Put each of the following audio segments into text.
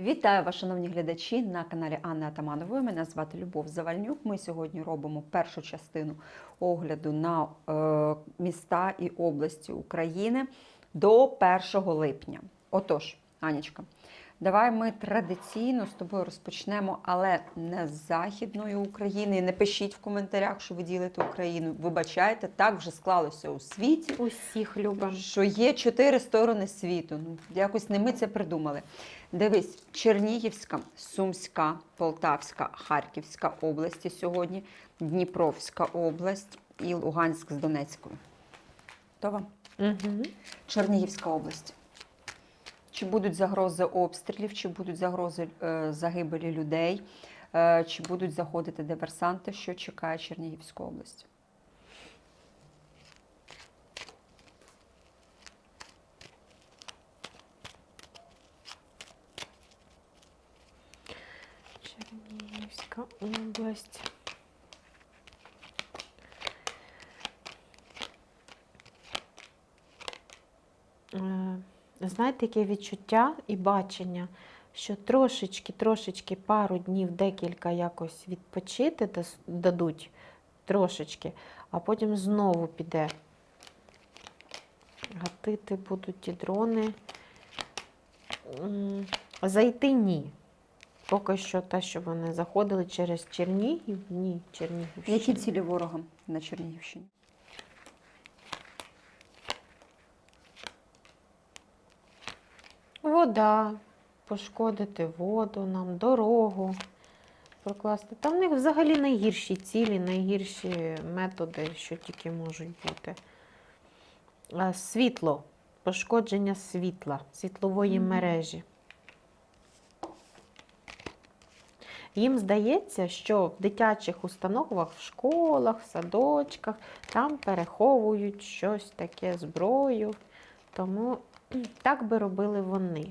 Вітаю вас, шановні глядачі, на каналі Анни Атаманової. Мене звати Любов Завальнюк. Ми сьогодні робимо першу частину огляду на е, міста і області України до 1 липня. Отож, Анічка, давай ми традиційно з тобою розпочнемо, але не з Західної України. Не пишіть в коментарях, що ви ділите Україну. Вибачайте, так вже склалося у світі Усіх любимо. що є чотири сторони світу. Ну, якось не ми це придумали. Дивись, Чернігівська, Сумська, Полтавська, Харківська області сьогодні, Дніпровська область і Луганськ з Донецькою. Готова? Угу. Чернігівська область. Чи будуть загрози обстрілів, чи будуть загрози е, загибелі людей, е, чи будуть заходити диверсанти, що чекає Чернігівську область? Чернігівська область. Е, Знаєте, яке відчуття і бачення, що трошечки, трошечки пару днів, декілька якось відпочити дадуть трошечки, а потім знову піде. Гатити будуть ті дрони. Зайти ні. Поки що те, що вони заходили через Чернігів, ні, Чернігівщина. Які цілі ворога на Чернігівщині? Вода, пошкодити воду нам, дорогу прокласти. Там в них взагалі найгірші цілі, найгірші методи, що тільки можуть бути. Світло, пошкодження світла, світлової Мгм. мережі. Їм здається, що в дитячих установах, в школах, в садочках, там переховують щось таке, зброю. Тому так би робили вони.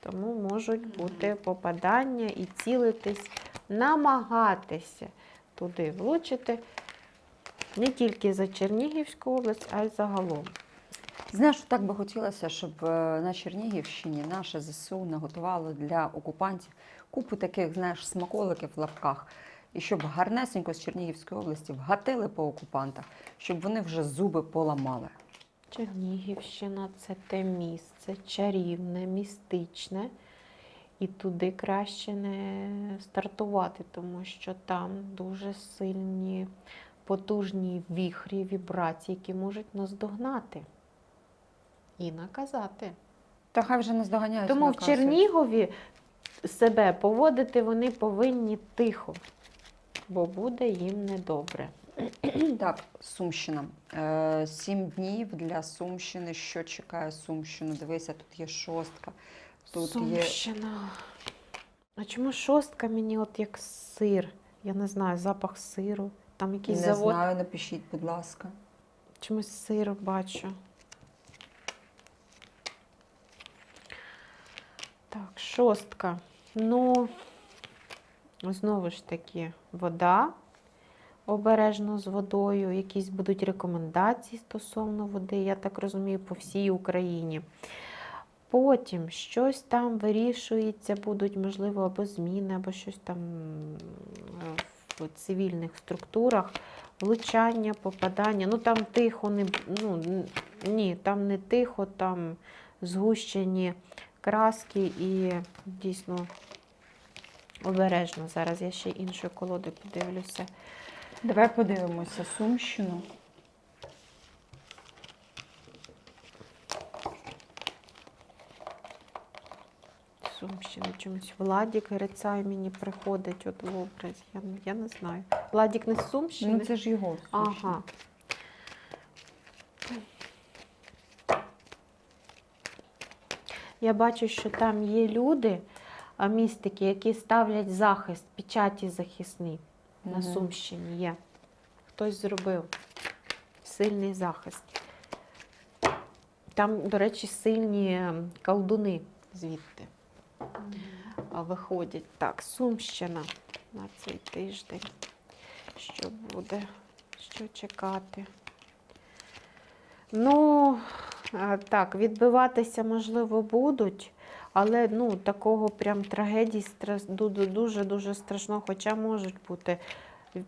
Тому можуть бути попадання і цілитись, намагатися туди влучити не тільки за Чернігівську область, а й загалом. Знаєш, так би хотілося, щоб е, на Чернігівщині наше ЗСУ наготувало для окупантів купу таких, знаєш, смаколиків в лапках. І щоб гарнесенько з Чернігівської області вгатили по окупантах, щоб вони вже зуби поламали. Чернігівщина це те місце чарівне, містичне. І туди краще не стартувати, тому що там дуже сильні, потужні віхрі, вібрації, які можуть наздогнати і наказати. Та хай вже не здоганяють. Тому в. Чернігові себе поводити вони повинні тихо, бо буде їм недобре. Так, Сумщина. Е, Сім днів для Сумщини. Що чекає Сумщину? Дивися, тут є шостка. Тут є Сумщина. А чому шостка мені от як сир? Я не знаю, запах сиру. Там не якийсь завод. знаю, напишіть, будь ласка. Чомусь сир бачу. Так, шостка. Ну, знову ж таки, вода. Обережно з водою. Якісь будуть рекомендації стосовно води, я так розумію, по всій Україні. Потім щось там вирішується, будуть, можливо, або зміни, або щось там е, в цивільних структурах, влучання, попадання. Ну там тихо, не, ну, ні, там не тихо, там згущені краски і дійсно обережно. Зараз я ще іншою колодою подивлюся. Давай подивимося Сумщину. Сумщина чомусь Владік Грицай мені приходить от в образ. Я, я не знаю. Владік не з Сумщини? Ну, це ж його. Сумщина. Ага. Я бачу, що там є люди, містики, які ставлять захист, печаті захисні. На. Сумщині є. Хтось зробив сильний захист. Там, до речі, сильні ем, колдуни звідти виходять. Так, Сумщина на цей тиждень. Що буде? Що чекати? Ну, так, відбиватися, можливо, будуть, Але ну, такого прям трагедії дуже-дуже страшно, хоча можуть бути.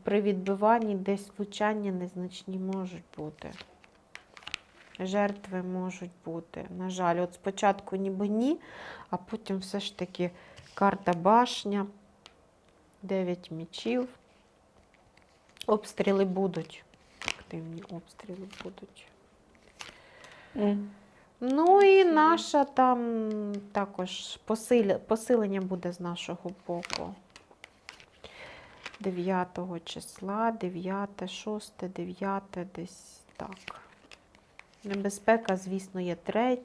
При відбиванні десь влучання незначні можуть бути. Жертви можуть бути. На жаль, от спочатку ніби ні, а потім все ж таки карта башня, 9 мічів. Обстріли будуть. Активні обстріли будуть. Ну і наша там також посилення буде з нашого боку. 9 числа, 9, 6, 9, десь так. Небезпека, звісно, є 3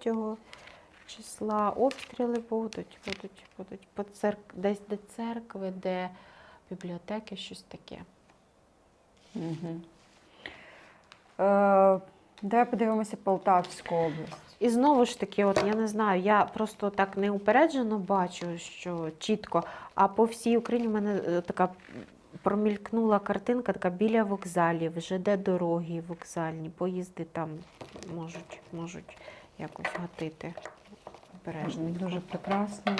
числа. Обстріли будуть, будуть, будуть. По церк... Десь де церкви, де бібліотеки, щось таке. Угу. Е, давай подивимося Полтавську область. І знову ж таки, от я не знаю, я просто так неупереджено бачу, що чітко, а по всій Україні в мене е, така промількнула картинка, така біля вокзалів, ЖД дороги вокзальні, поїзди там можуть, можуть якось гатити. Обережно. Дуже прекрасно.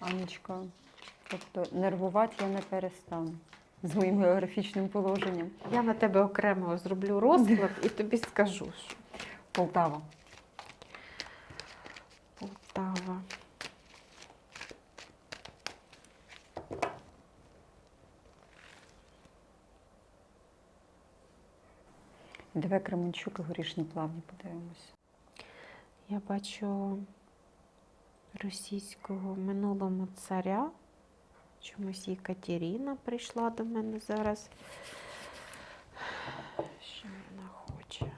Анечка. Тобто нервувати я не перестану з моїм географічним положенням. Я на тебе окремо зроблю розклад і тобі скажу, що. Полтава. Давай Кременчук і горішні плавні подивимося. Я бачу російського в минулому царя. Чомусь і Катерина прийшла до мене зараз. Що вона хоче?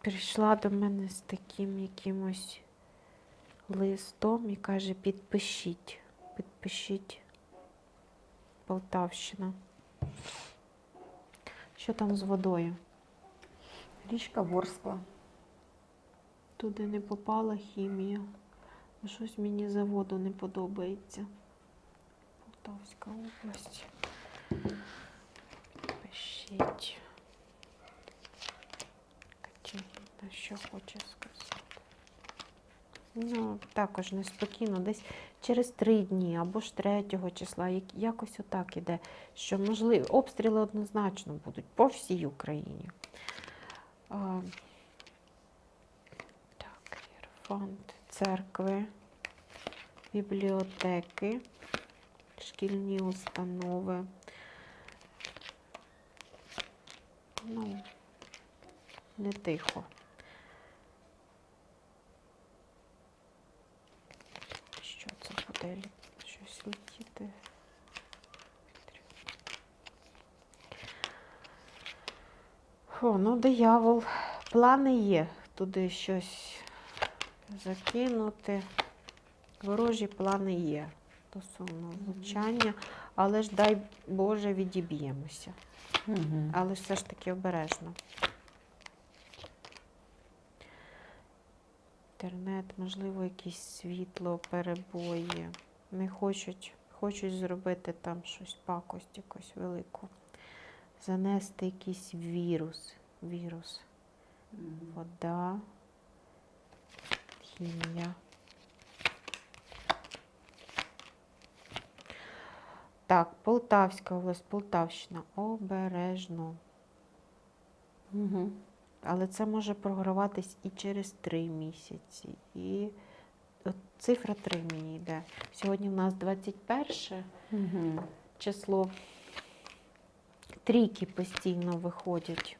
Прийшла до мене з таким якимось листом і каже: підпишіть, підпишіть Полтавщина. Що там з водою? Річка Ворскла. Туди не попала хімія. Щось мені за воду не подобається. Полтавська область. Пишіть. Катерина, що хоче сказати. Ну, також неспокійно, десь через три дні або ж третього числа, як- якось отак іде, що можливо, обстріли однозначно будуть по всій Україні. А, так, Єрфант, церкви, бібліотеки, шкільні установи. Ну, не тихо. Що це буде? лі- Щось летіти. Фу, ну, диявол. Плани є туди щось закинути. Ворожі плани є стосовно влучання, але ж дай Боже відіб'ємося. Угу. Але все ж таки обережно. Інтернет, можливо, якісь світло, перебої. Не хочуть, хочуть зробити там щось, пакость якусь велику. Занести якийсь вірус. Вірус. Вода, хімія. Так, Полтавська область, Полтавщина. Обережно. Угу. Але це може програватись і через три місяці. І от цифра 3 мені йде. Сьогодні в нас 21 Угу. число. Трійки постійно виходять.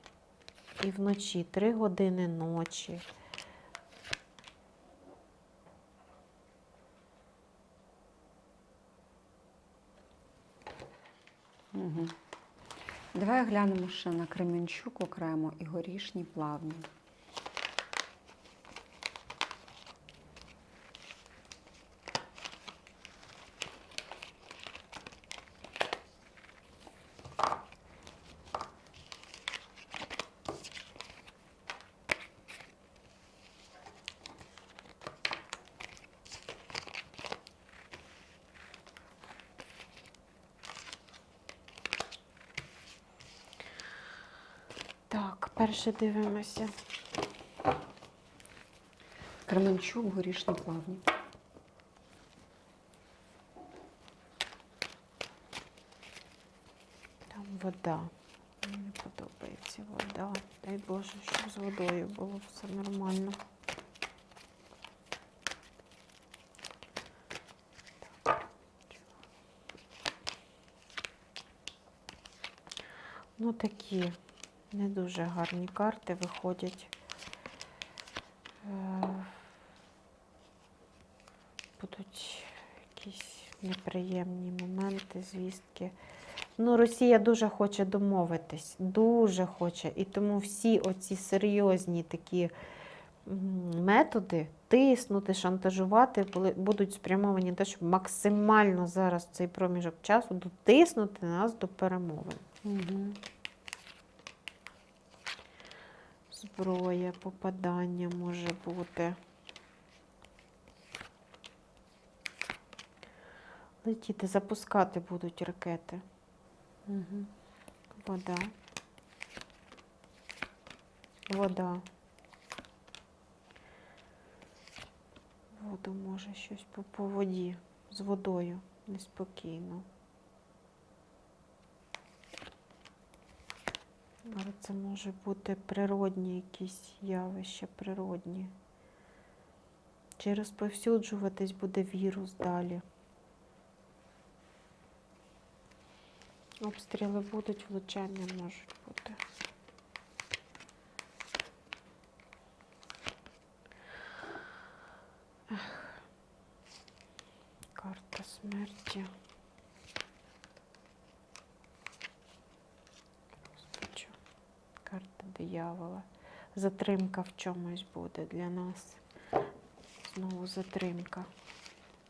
І вночі 3 години ночі. Угу. Давай глянемо ще на Кременчук окремо і горішні плавні. Так, перше дивимося? Кременчук, горішні плавні. Там вода. Мені подобається вода. Дай Боже, щоб з водою було все нормально. Ну, такі не дуже гарні карти виходять. Е, Будуть якісь неприємні моменти, звістки. Ну, Росія дуже хоче домовитись, дуже хоче. І тому всі оці серйозні такі методи тиснути, шантажувати будуть спрямовані на те, щоб максимально зараз цей проміжок часу дотиснути нас до перемовин. Угу. Зброя, попадання може бути. Летіти, запускати будуть ракети. Угу. Вода. Вода. Воду може щось по, по воді. З водою. Неспокійно. Але це може бути природні якісь явища, природні. Чи розповсюджуватись буде вірус далі? Обстріли будуть, влучання можуть бути. Ех. Карта смерті. Розпочу. Карта диявола. Затримка в чомусь буде для нас. Знову затримка.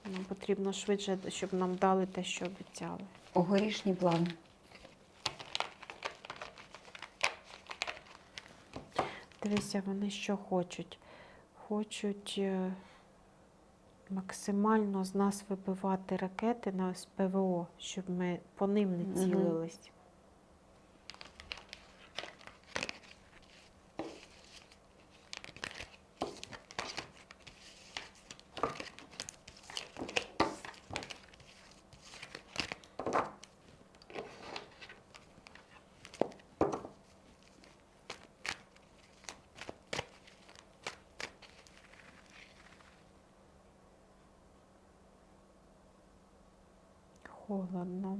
Нам потрібно швидше, щоб нам дали те, що обіцяли. Горішні плавні. Дивися, вони що хочуть? Хочуть е, максимально з нас вибивати ракети на СПВО, щоб ми по ним не цілились. Холодно.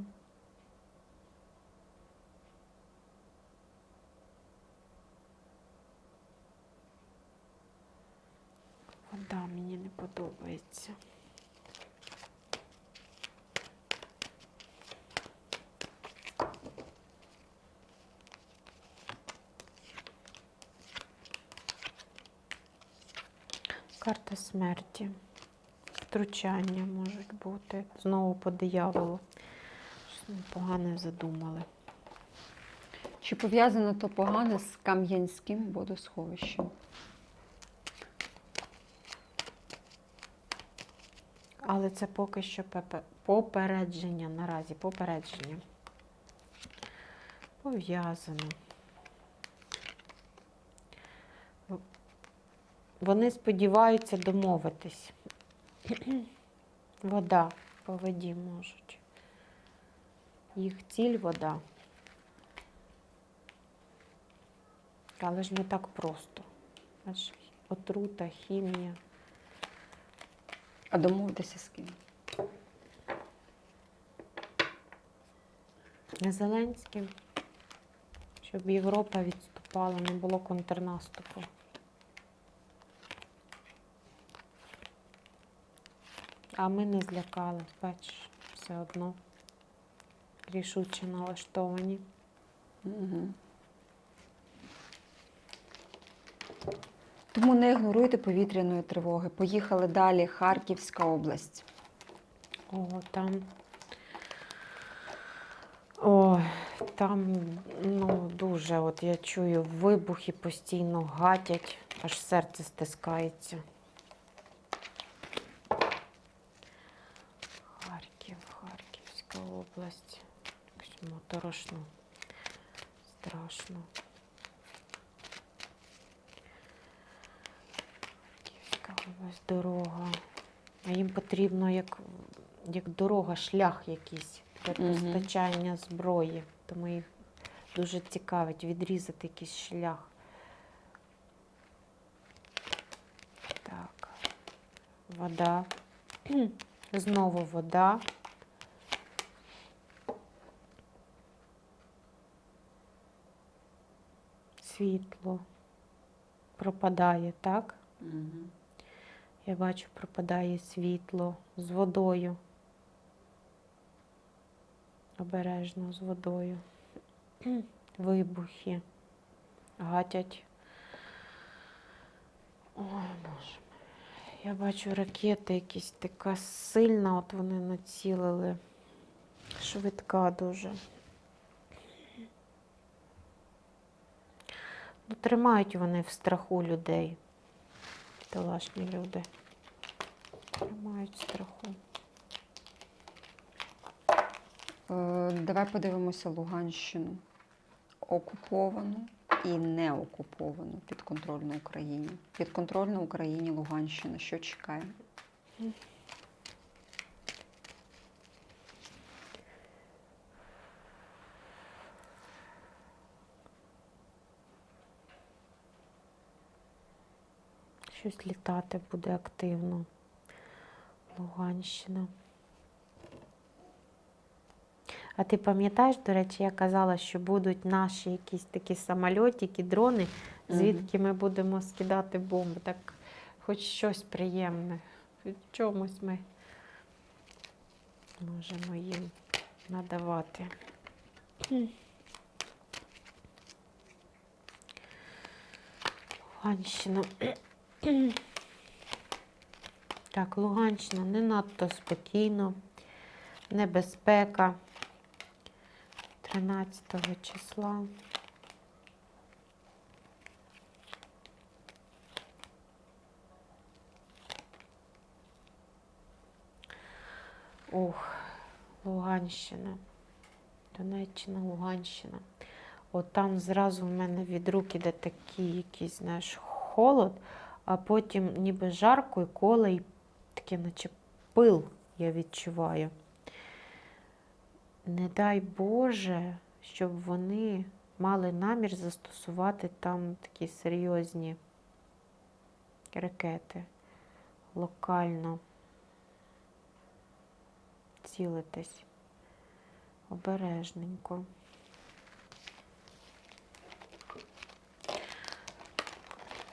Вода мені не подобається. Карта смерті. Втручання можуть бути. Знову по дияволу. Погане задумали. Чи пов'язано то погане з Кам'янським водосховищем? Але це поки що попередження наразі, попередження. Пов'язано. Вони сподіваються домовитись. Вода по воді можуть. Їх ціль вода. Але ж не так просто. Аж отрута, хімія. А домовитися з ким? Не Зеленським, щоб Європа відступала, не було контрнаступу. А ми не злякали, бачиш, все одно рішуче налаштовані. Угу. Тому не ігноруйте повітряної тривоги. Поїхали далі. Харківська область. О, там. О, там ну, дуже, от я чую, вибухи постійно гатять, аж серце стискається. дасть. Чому Страшно. Страшно. Київська ось дорога. А їм потрібно як як дорога, шлях якийсь для постачання зброї. Тому їх дуже цікавить відрізати якийсь шлях. Так, вода. Знову вода. Світло пропадає, так? Мгм. Я бачу, пропадає світло з водою. Обережно з водою. Вибухи. Гатять. Ой, Боже. Я бачу ракети якісь така сильна, от вони націлили. Швидка дуже. Тримають вони в страху людей. Талашні люди. Тримають в страху. Е, Давай подивимося Луганщину. Окуповану і не окуповану підконтрольну Україні. Підконтрольна Україні Луганщина. Що чекає? Щось літати буде активно. Луганщина. А ти пам'ятаєш, до речі, я казала, що будуть наші якісь такі самольотики, дрони, звідки ми будемо скидати бомби. Так хоч щось приємне. Хоч чомусь ми можемо їм надавати. Луганщина. Так, Луганщина не надто спокійно, небезпека 13 числа. Ух, Луганщина. Донеччина, Луганщина. От там зразу в мене від рук іде такий якийсь, знаєш, холод, а потім ніби жарко і коло, і таке, наче пил я відчуваю. Не дай Боже, щоб вони мали намір застосувати там такі серйозні ракети локально цілитись обережненько.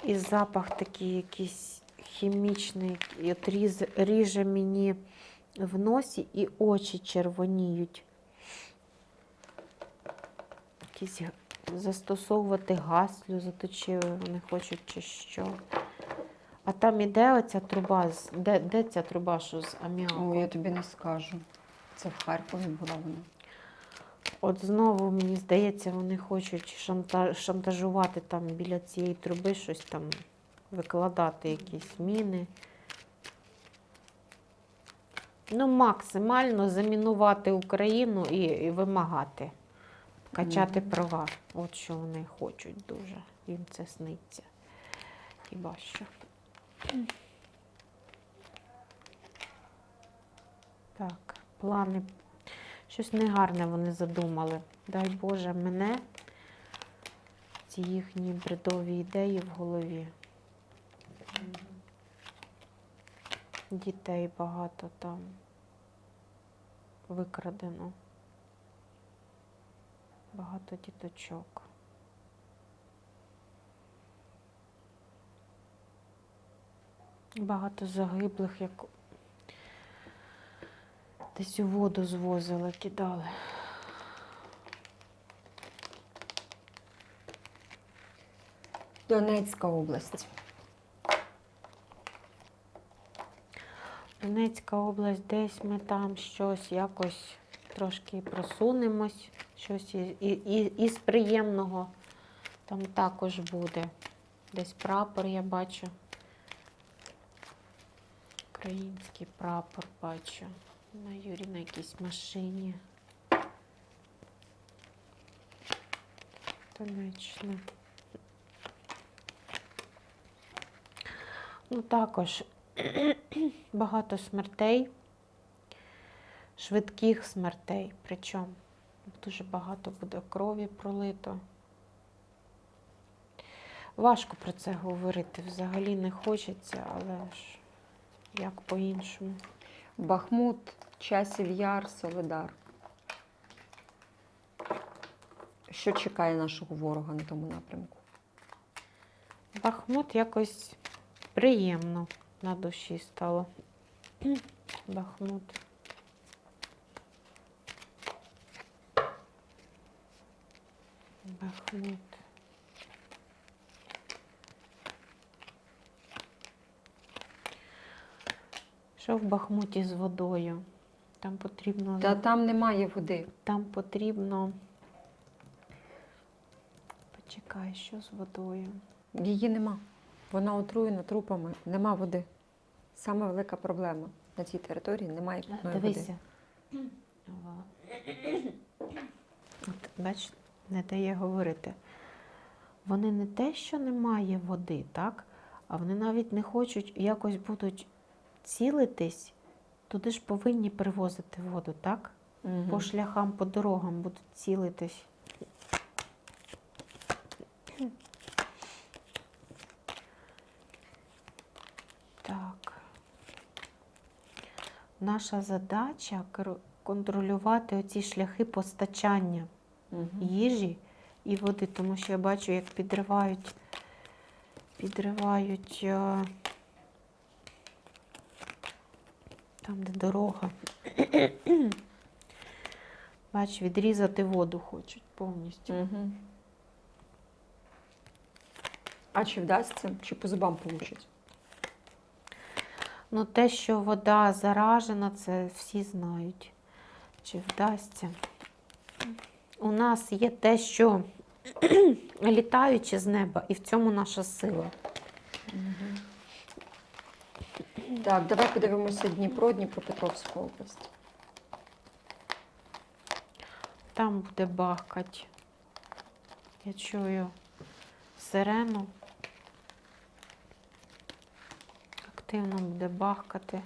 І запах такий якийсь хімічний, різ, ріже мені в носі і очі червоніють. Якісь застосовувати газ сльозоточивий вони хочуть чи що. А там іде оця труба, де, де ця труба, що з аміаку? О, я тобі не скажу. Це в Харкові була вона. От знову, мені здається, вони хочуть шантажувати там біля цієї труби щось там викладати, якісь міни. Ну, максимально замінувати Україну і, і вимагати, качати права. От що вони хочуть дуже. Їм це сниться. Хіба що. Так, плани Щось негарне вони задумали. Дай Боже, мене ці їхні бредові ідеї в голові. Дітей багато там викрадено. Багато діточок. Багато загиблих, як десь у воду звозили, кидали. Донецька область. Донецька область, десь ми там щось якось трошки просунемось, щось і, і, і, із приємного там також буде. Десь прапор я бачу. Український прапор бачу. На Юрі на якійсь машині. Донеччина. Ну, також багато смертей, швидких смертей. Причому дуже багато буде крові пролито. Важко про це говорити. Взагалі не хочеться, але ж як по-іншому. Бахмут, Часів Яр, Солидар. Що чекає нашого ворога на тому напрямку? Бахмут якось приємно на душі стало. Бахмут. Бахмут. Що в Бахмуті з водою? Там потрібно, Та там немає води. там потрібно. Почекай, що з водою? Її нема. Вона отруєна трупами, нема води. Саме велика проблема на цій території немає питної води. Дивися. От, бач, не дає говорити. Вони не те, що немає води, так? А вони навіть не хочуть, якось будуть цілитись, туди ж повинні привозити воду, так? Мгм. По шляхам, по дорогам будуть цілитись. Так. Наша задача контролювати оці шляхи постачання Мгм. їжі і води, тому що я бачу, як підривають, підривають е, там, де дорога. Бач, відрізати воду хочуть повністю. Мгм. А чи вдасться, чи по зубам получить? Ну, те, що вода заражена, це всі знають. Чи вдасться? У нас є те, що літаючи з неба, і в цьому наша сила. Так, давай подивимося Дніпро, Дніпропетровську область. Там буде бахкать. Я чую сирену. Активно буде бахкати.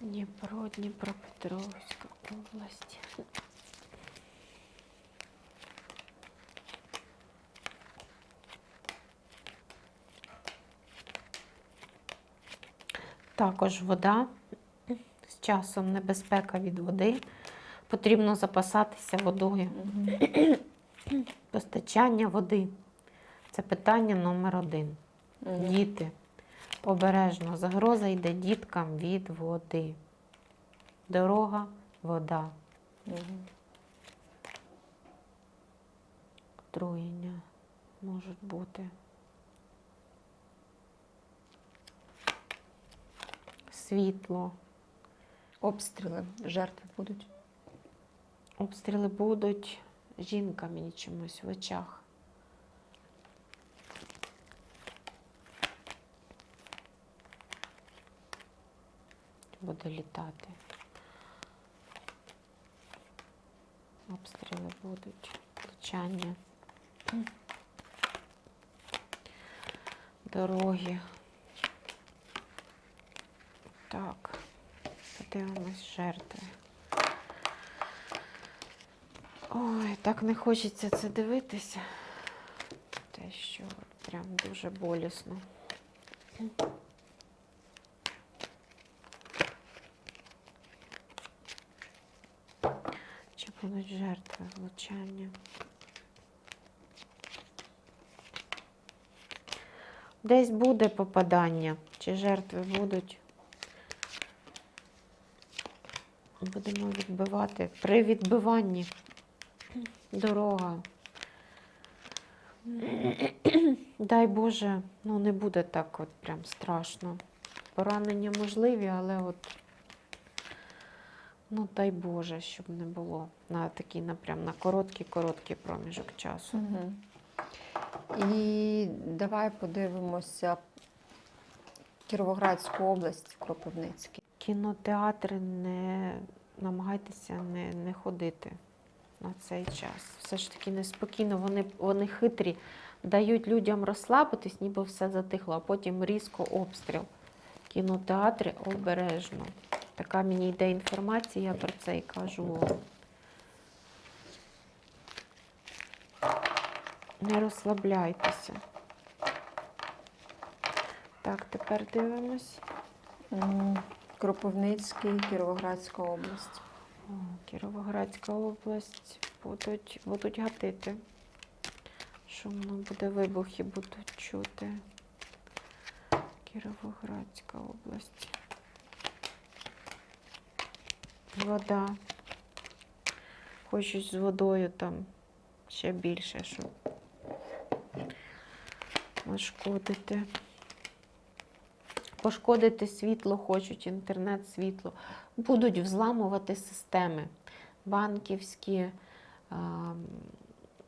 Дніпро, Дніпропетровська область. Також вода. З часом небезпека від води. Потрібно запасатися водою. Постачання води. Це питання номер один. Діти. Обережно. Загроза йде діткам від води. Дорога, вода. Отруєння можуть бути. Світло. Обстріли, жертви будуть. Обстріли будуть. Жінка мені чомусь в очах. Буде літати. Обстріли будуть. Влучання. Дороги. Так. Подивимось жертви. Ой, так не хочеться це дивитися. Те, що прям дуже болісно. Чи будуть жертви влучання? Десь буде попадання, чи жертви будуть. Будемо відбивати. При відбиванні дорога. Дай Боже, ну не буде так от прям страшно. Поранення можливі, але от, ну дай Боже, щоб не було на такий на на короткий-короткий проміжок часу. Мгм. І давай подивимося Кіровоградську область, Кропивницький. Кінотеатри не намагайтеся не, не ходити на цей час. Все ж таки неспокійно, вони, вони хитрі, дають людям розслабитись, ніби все затихло, а потім різко обстріл. Кінотеатри обережно. Така мені йде інформація, я про це і кажу. Не розслабляйтеся. Так, тепер дивимось. Кропивницький, Кіровоградська область. Кіровоградська область будуть, будуть гатити. Шумно буде, вибухи будуть чути. Кіровоградська область. Вода. Хочуть з водою там ще більше, щоб нашкодити. Пошкодити світло хочуть, інтернет, світло. Будуть взламувати системи. Банківські,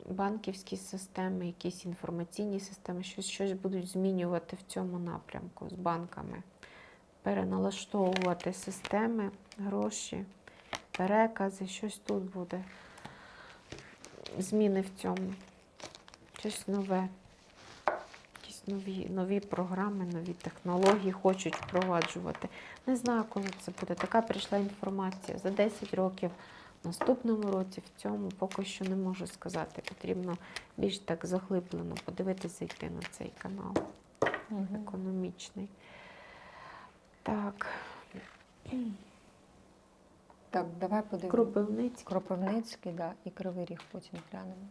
банківські системи, якісь інформаційні системи, щось, щось будуть змінювати в цьому напрямку з банками. Переналаштовувати системи, гроші, перекази, щось тут буде. Зміни в цьому. Щось нове. Якісь нові, нові програми, нові технології хочуть впроваджувати. Не знаю, коли це буде. Така прийшла інформація за 10 років. В наступному році, в цьому поки що не можу сказати. Потрібно більш так заглиблено подивитися, зайти на цей канал економічний. Так, Так, давай подивимось. Кропивницький. Кропивницький, да, і Кривий Ріг потім глянемо.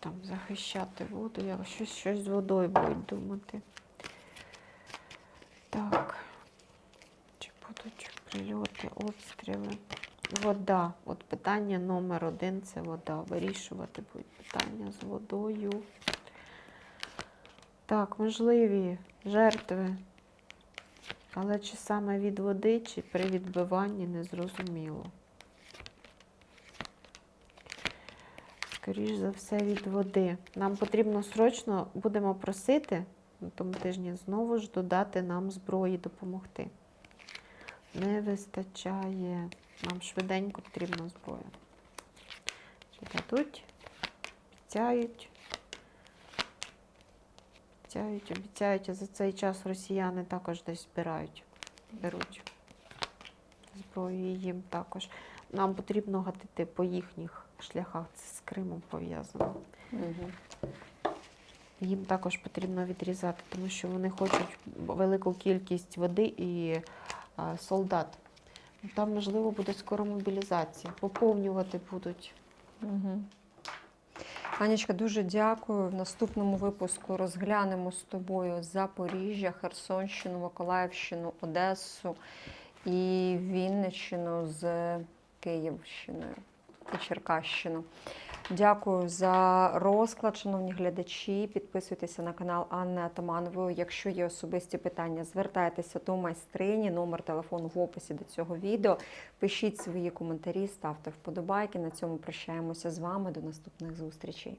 Там захищати воду, я щось, щось з водою будуть думати. Так. Чи будуть прильоти, обстріли? Вода. От питання номер один це вода. Вирішувати будуть питання з водою. Так, можливі жертви. Але чи саме від води, чи при відбиванні не зрозуміло. Скоріш за все, від води. Нам потрібно срочно, будемо просити на тому тижні знову ж додати нам зброї допомогти. Не вистачає. Нам швиденько потрібна зброя. Чи дадуть, обіцяють. Обіцяють, обіцяють, а за цей час росіяни також десь збирають, беруть зброю і їм також. Нам потрібно гатити по їхніх шляхах. Це з Кримом пов'язано. Угу. Їм також потрібно відрізати, тому що вони хочуть велику кількість води і а, солдат. Там, можливо, буде скоро мобілізація. Поповнювати будуть. Угу. Анічка, дуже дякую. В наступному випуску розглянемо з тобою Запоріжжя, Херсонщину, Миколаївщину, Одесу і Вінниччину з Київщиною і Черкащину. Дякую за розклад, шановні глядачі. Підписуйтеся на канал Анни Атаманової. Якщо є особисті питання, звертайтеся до майстрині. Номер телефону в описі до цього відео. Пишіть свої коментарі, ставте вподобайки. На цьому прощаємося з вами. До наступних зустрічей.